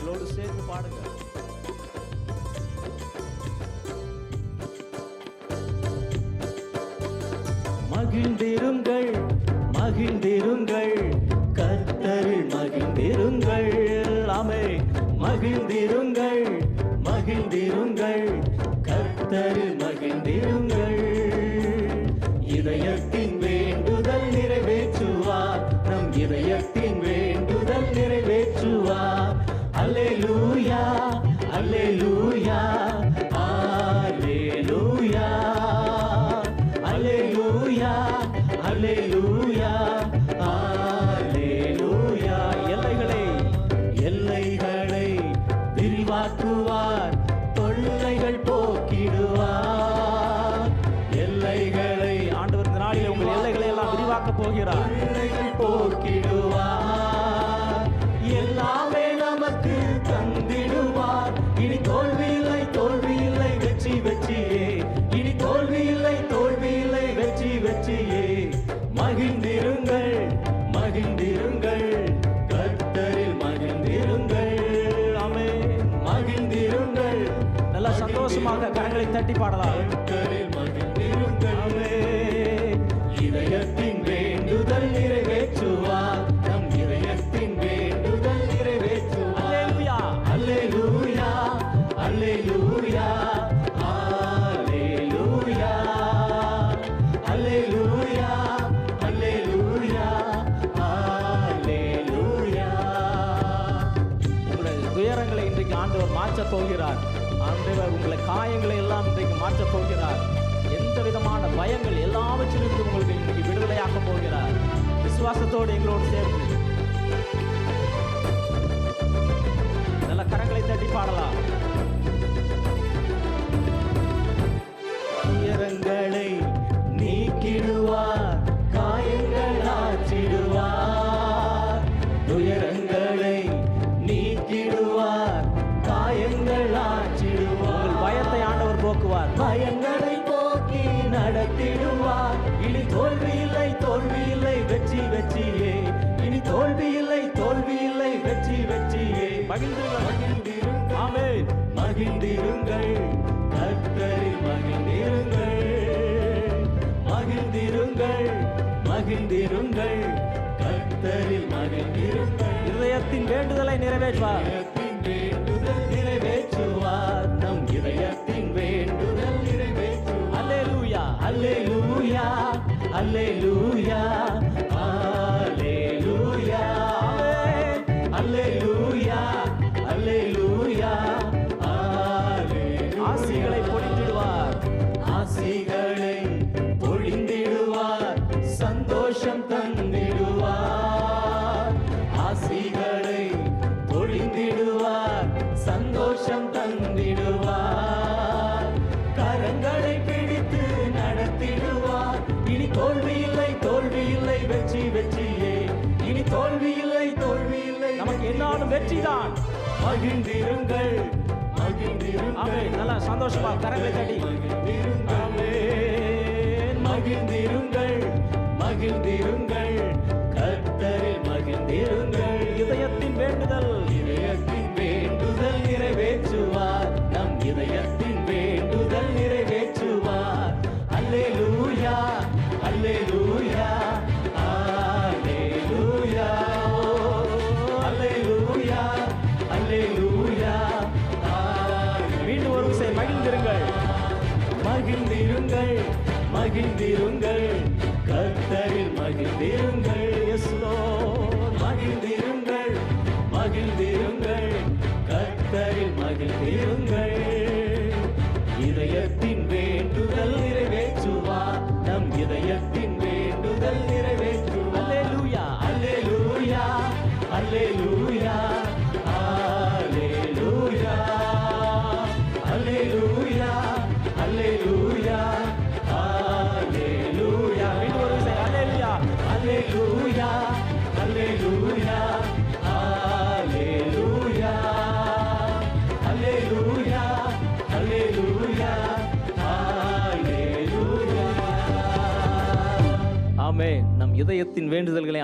எங்களோடு சேர்ந்து பாடுங்க மகிழ்ந்திருங்கள் மகிழ்ந்திருங்கள். கர்த்தரில் மகிழ்ந்திருங்கள். அமை மகிழ்ந்திருங்கள் மகிழ்ந்திருங்கள். கர்த்தரில் மகிழ்ந்திருங்கள். உங்கள் எல்லைகளை எல்லாம் விரிவாக்க போகிறார். போக்கிடுவார். எல்லாமே நமக்கு தந்திடுவார். இனி தோல்வி இல்லை தோல்வி இல்லை வெற்றி வெற்றியே. இனி தோல்வி இல்லை தோல்வி இல்லை வெற்றி வெற்றியே. மகிழ்ந்திருங்கள் மகிழ்ந்திருங்கள். கர்த்தரில் மகிழ்ந்திருங்கள். ஆமென். மகிழ்ந்திருங்கள். நல்லா சந்தோஷமாக கரங்களை தட்டி பாடலாம். துயரங்களை இன்றைக்கு ஆண்டவர் மாற்றப் போகிறார். ஆண்டவர் உங்களை காயங்களை எல்லாம் இன்றைக்கு மாற்றப் போகிறார். எந்த விதமான பயங்கள் எல்லாவற்றிலிருந்து உங்களுக்கு இன்றைக்கு விடுதலையாக்க போகிறார். விசுவாசத்தோடு எங்களோடு சேர்ந்து. போக்குவார். பயங்களை போக்கி நடத்திடுவார். இனி தோல்வி இல்லை தோல்வி இல்லை வெற்றி வெற்றியே. இனி தோல்வி இல்லை தோல்வி இல்லை வெற்றி வெற்றியே. மகிழ்ந்திருங்கள் மகிழ்ந்திருங்கள் ஆமென். மகிழ்ந்திருங்கள். கர்த்தரில் மகிழ்ந்திருங்கள். மகிழ்ந்திருங்கள். மகிழ்ந்திருங்கள். கர்த்தரில் மகிழ்ந்திருங்கள். இதயத்தின் வேண்டுதலை நிறைவேற்றுவார். இனி தோல்வி இல்லை தோல்வி இல்லை வெற்றி வெற்றியே. இனி தோல்வி இல்லை தோல்வி இல்லை நமக்கு என்னாலும் வெற்றிதான். மகிழ்ந்திருங்கள் மகிழ்ந்திருங்கள். நல்லா சந்தோஷமா கரங்களை தட்டி. ஆமென். மகிழ்ந்திருங்கள் மகிழ்ந்திருங்கள். மகிழ்ந்திருங்கள் மகிழ்ந்திருங்கள். கத்தரில் மகிழ்ந்திருங்கள் எஸ்லோ மகிழ்ந்திருங்கள் மகிழ்ந்திருங்கள். கத்தரில் மகிழ்ந்திருங்கள். இதயத்தில் இதயத்தின் வேண்டுதல்களை